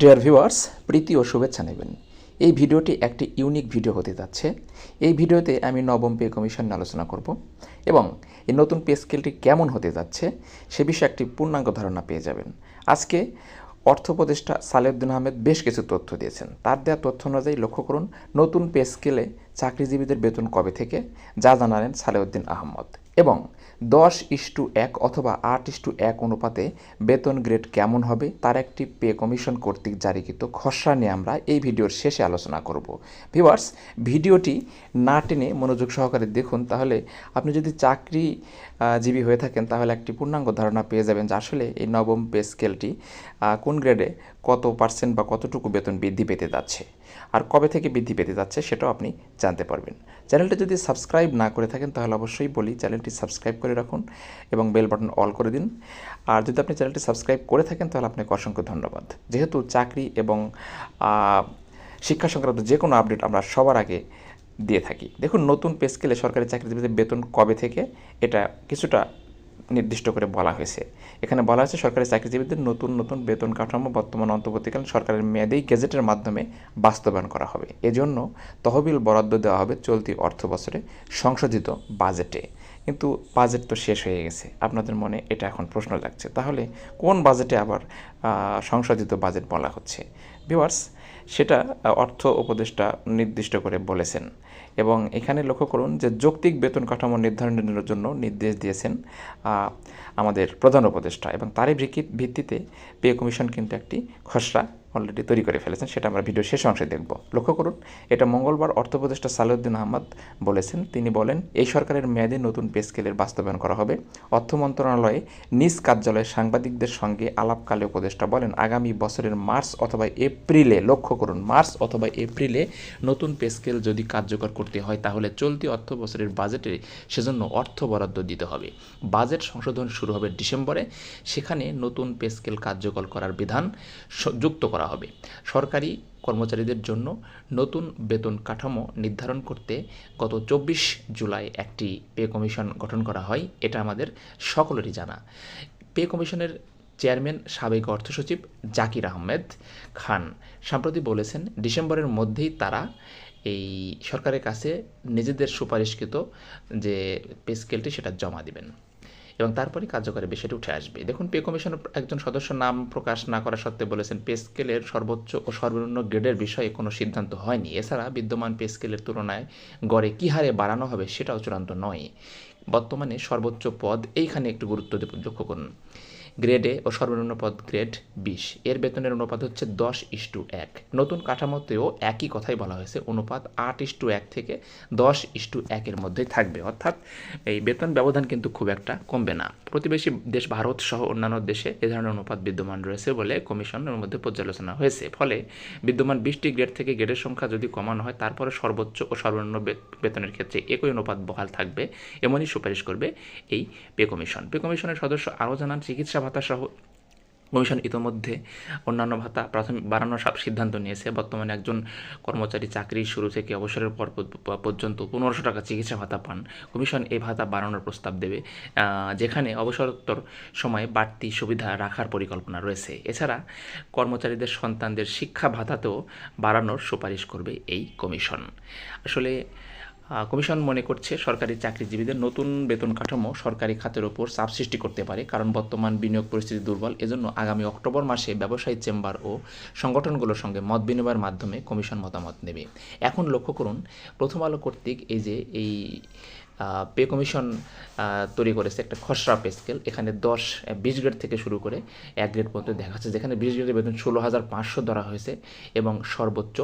Dear viewers প্রীতি ও শুভেচ্ছা নেবেন। এই ভিডিওটি একটি ইউনিক ভিডিও হতে যাচ্ছে। এই ভিডিওতে আমি নবম পে কমিশন আলোচনা করব এবং এই নতুন পে স্কেলটি কেমন হতে যাচ্ছে সে বিষয়ে একটি পূর্ণাঙ্গ ধারণা পেয়ে যাবেন। আজকে অর্থ উপদেষ্টা সালেউদ্দিন আহমেদ বেশ কিছু তথ্য দিয়েছেন। তার দেওয়া তথ্য অনুযায়ী লক্ষ্য করুন, নতুন পে স্কেলে চাকরিজীবীদের বেতন কবে থেকে? যা জানালেন সালেউদ্দিন আহমদ। এবং দশ ইস্টু এক অথবা আট ইস্টু এক অনুপাতে বেতন গ্রেড কেমন হবে? তার একটি পে কমিশন কর্তৃক জারিকৃত খসড়া নিয়ে আমরা এই ভিডিওর শেষে আলোচনা করব। ভিউয়ার্স ভিডিওটি না টেনে মনোযোগ সহকারে দেখুন তাহলে আপনি যদি চাকরি আহ, জীবী হয়ে থাকেন তাহলে একটি পূর্ণাঙ্গ ধারণা পেয়ে যাবেন যে আসলে এই নবম পে স্কেলটি কোন গ্রেডে কত পার্সেন্ট বা কতটুকু বেতন বৃদ্ধি পেতে যাচ্ছে আর কবে থেকে বৃদ্ধি পেতে যাচ্ছে সেটাও আপনি জানতে পারবেন। চ্যানেলটি যদি সাবস্ক্রাইব না করে থাকেন তাহলে অবশ্যই বলি চ্যানেলটি সাবস্ক্রাইব করে রাখুন এবং বেল বাটন অল করে দিন। আর যদি আপনি চ্যানেলটি সাবস্ক্রাইব করে থাকেন তাহলে আপনাকে অসংখ্য ধন্যবাদ। যেহেতু চাকরি এবং শিক্ষা সংক্রান্ত যে কোনো আপডেট আমরা সবার আগে দিয়ে থাকি। দেখুন, নতুন পে স্কেলে সরকারি চাকরিজীবীদের বেতন কবে থেকে, এটা কিছুটা নির্দিষ্ট করে বলা হয়েছে। এখানে বলা হয়েছে, সরকারি চাকরিজীবীদের নতুন নতুন বেতন কাঠামো বর্তমান অন্তর্বর্তীকালীন সরকারের মেয়াদেই গেজেটের মাধ্যমে বাস্তবায়ন করা হবে। এজন্য তহবিল বরাদ্দ দেওয়া হবে চলতি অর্থ বছরে সংশোধিত বাজেটে। কিন্তু বাজেট তো শেষ হয়ে গেছে। আপনাদের মনে এটা এখন প্রশ্ন লাগছে তাহলে কোন বাজেটে আবার সংশোধিত বাজেট বলা হচ্ছে? ভিওয়ার্স সেটা অর্থ উপদেষ্টা নির্দিষ্ট করে বলেছেন। এবং এখানে লক্ষ্য করুন যে যৌক্তিক বেতন কাঠামো নির্ধারণের জন্য নির্দেশ দিয়েছেন আমাদের প্রধান উপদেষ্টা এবং তারই ভিত্তি- ভিত্তিতে পে কমিশন কিন্তু একটি খসড়া অলরেডি তৈরি করে ফেলেছেন, সেটা আমরা ভিডিও শেষ অংশে দেখব। লক্ষ্য করুন, এটা মঙ্গলবার অর্থ উপদেষ্টা সালাউদ্দিন আহমদ বলেছেন। তিনি বলেন, এই সরকারের মেয়াদে নতুন পে স্কেলের বাস্তবায়ন করা হবে। অর্থ মন্ত্রণালয়ে নিজ কার্যালয়ে সাংবাদিকদের সঙ্গে আলাপকালে উপদেষ্টা বলেন, আগামী বছরের মার্চ অথবা এপ্রিলে, লক্ষ্য করুন, মার্চ অথবা এপ্রিলে নতুন পে স্কেল যদি কার্যকর করতে হয়, তাহলে চলতি অর্থ বছরের বাজেটে সেজন্য অর্থ বরাদ্দ দিতে হবে। বাজেট সংশোধন শুরু হবে ডিসেম্বরে। সেখানে নতুন পে স্কেল কার্যকর করার বিধান যুক্ত করা হবে। সরকারি কর্মচারীদের জন্য নতুন বেতন কাঠামো নির্ধারণ করতে গত চব্বিশ জুলাই একটি পে কমিশন গঠন করা হয়, এটা আমাদের সকলেরই জানা। পে কমিশনের চেয়ারম্যান, সাবেক অর্থ সচিব জাকির আহমেদ খান সম্প্রতি বলেছেন, ডিসেম্বরের মধ্যেই তারা এই সরকারের কাছে নিজেদের সুপারিশকৃত যে পে স্কেলটি সেটা জমা দিবেন। এবং তারপরে কার্যকরী বিষয়টি উঠে আসবে। দেখুন, পে কমিশনের একজন সদস্য নাম প্রকাশ না করা সত্ত্বে বলেছেন, পে স্কেলের সর্বোচ্চ ও সর্বনিম্ন গ্রেডের বিষয়ে কোনো সিদ্ধান্ত হয়নি। এছাড়া বিদ্যমান পে স্কেলের তুলনায় গড়ে কী হারে বাড়ানো হবে সেটাও চূড়ান্ত নয়। বর্তমানে সর্বোচ্চ পদ এইখানে একটু গুরুত্ব লক্ষ্য করুন। গ্রেডে ও সর্বনিম্ন পদ গ্রেড বিশ। এর বেতনের অনুপাত হচ্ছে দশ ইস টু এক। নতুন কাঠামোতেও একই কথাই বলা হয়েছে, অনুপাত আট ইস টু এক থেকে দশ ইস্টু একের মধ্যেই থাকবে। অর্থাৎ এই বেতন ব্যবধান কিন্তু খুব একটা কমবে না। প্রতিবেশী দেশ ভারত সহ অন্যান্য দেশে এ ধরনের অনুপাত বিদ্যমান রয়েছে বলে কমিশনের মধ্যে পর্যালোচনা হয়েছে। ফলে বিদ্যমান বিশটি গ্রেড থেকে গ্রেডের সংখ্যা যদি কমানো হয়, তারপরে সর্বোচ্চ ও সর্বনিম্ন বেতনের ক্ষেত্রে একই অনুপাত বহাল থাকবে, এমনই সুপারিশ করবে এই পে কমিশন। পে কমিশনের সদস্য আরও জানান, চিকিৎসা ভাতা সহ কমিশন ইতোমধ্যে অন্যান্য ভাতা প্রাথমিক বাড়ানোর সিদ্ধান্ত নিয়েছে। বর্তমানে একজন কর্মচারী চাকরি শুরু থেকে অবসরের পর পর- পর্যন্ত পনেরোশো টাকা চিকিৎসা ভাতা পান। কমিশন এই ভাতা বাড়ানোর প্রস্তাব দেবে যেখানে অবসরোত্তর সময়ে বাড়তি সুবিধা রাখার পরিকল্পনা রয়েছে। এছাড়া কর্মচারীদের সন্তানদের শিক্ষা ভাতাতেও বাড়ানোর সুপারিশ করবে এই কমিশন। আসলে কমিশন মনে করছে সরকারি চাকরিজীবীদের নতুন বেতন কাঠামো সরকারি খাতের ওপর চাপ সৃষ্টি করতে পারে, কারণ বর্তমান বিনিয়োগ পরিস্থিতি দুর্বল। এজন্য আগামী অক্টোবর মাসে ব্যবসায়ী চেম্বার ও সংগঠনগুলোর সঙ্গে মত বিনিময়ের মাধ্যমে কমিশন মতামত নেবে। এখন লক্ষ্য করুন, প্রথম আলো কর্তৃক এই যে, এই পে কমিশন তৈরি করেছে একটা খসড়া পে স্কেল। এখানে দশ বিশ গ্রেড থেকে শুরু করে এক গ্রেড পর্যন্ত দেখা যাচ্ছে। যেখানে বিশ গ্রেডের বেতন ষোলো হাজার পাঁচশো ধরা হয়েছে এবং সর্বোচ্চ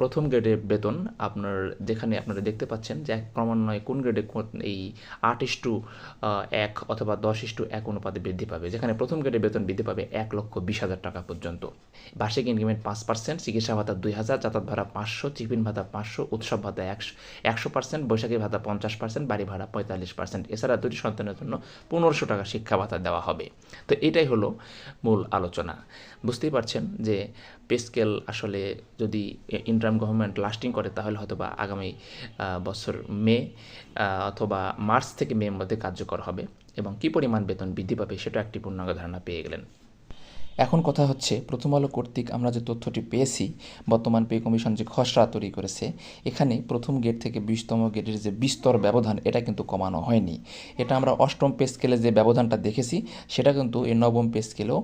প্রথম গ্রেডের বেতন আপনার, যেখানে আপনারা দেখতে পাচ্ছেন যে ক্রমান্বয়ে কোন গ্রেডে এই আট ইস্টু এক অথবা দশ ইস্টু এক অনুপাতে বৃদ্ধি পাবে। যেখানে প্রথম গ্রেডের বেতন বৃদ্ধি পাবে এক লক্ষ বিশ হাজার টাকা পর্যন্ত। বার্ষিক ইনক্রিমেন্ট পাঁচ পার্সেন্ট, চিকিৎসা ভাতা দুই হাজার, যাতায়াত ভাড়া পাঁচশো টিফিন ভাতা পাঁচশো, উৎসব ভাতা একশো একশো পার্সেন্ট, বৈশাখী ভাতা পঞ্চাশ পার্সেন্ট বাড়ি ভাড়া পঁয়তাল্লিশ পার্সেন্ট এছাড়া দুটি সন্তানের জন্য পনেরোশো টাকা শিক্ষা ভাতা দেওয়া হবে। তো এটাই হলো মূল আলোচনা। বুঝতেই পারছেন যে পে স্কেল আসলে যদি ইন্টারাম গভর্নমেন্ট লাস্টিং করে, তাহলে হয়তো বা আগামী বছর মে অথবা মার্চ থেকে মে মধ্যে কার্যকর হবে। এবং কী পরিমাণ বেতন বৃদ্ধি পাবে সেটা একটি পূর্ণাঙ্গ ধারণা পেয়ে গেলেন। এখন কথা হচ্ছে, প্রথম আলো কর্তৃক আমরা যে তথ্যটি পেয়েছি, বর্তমান পে কমিশন যে খসড়া তৈরি করেছে, এখানে প্রথম গেট থেকে বিশতম গেটের যে বিস্তর ব্যবধান, এটা কিন্তু কমানো হয়নি। এটা আমরা অষ্টম পে স্কেলে যে ব্যবধানটা দেখেছি, সেটা কিন্তু এই নবম পে স্কেলেও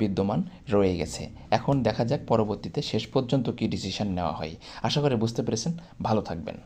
বিদ্যমান রয়ে গেছে। এখন দেখা যাক পরবর্তীতে শেষ পর্যন্ত কী ডিসিশন নেওয়া হয়। আশা করি বুঝতে পেরেছেন। ভালো থাকবেন।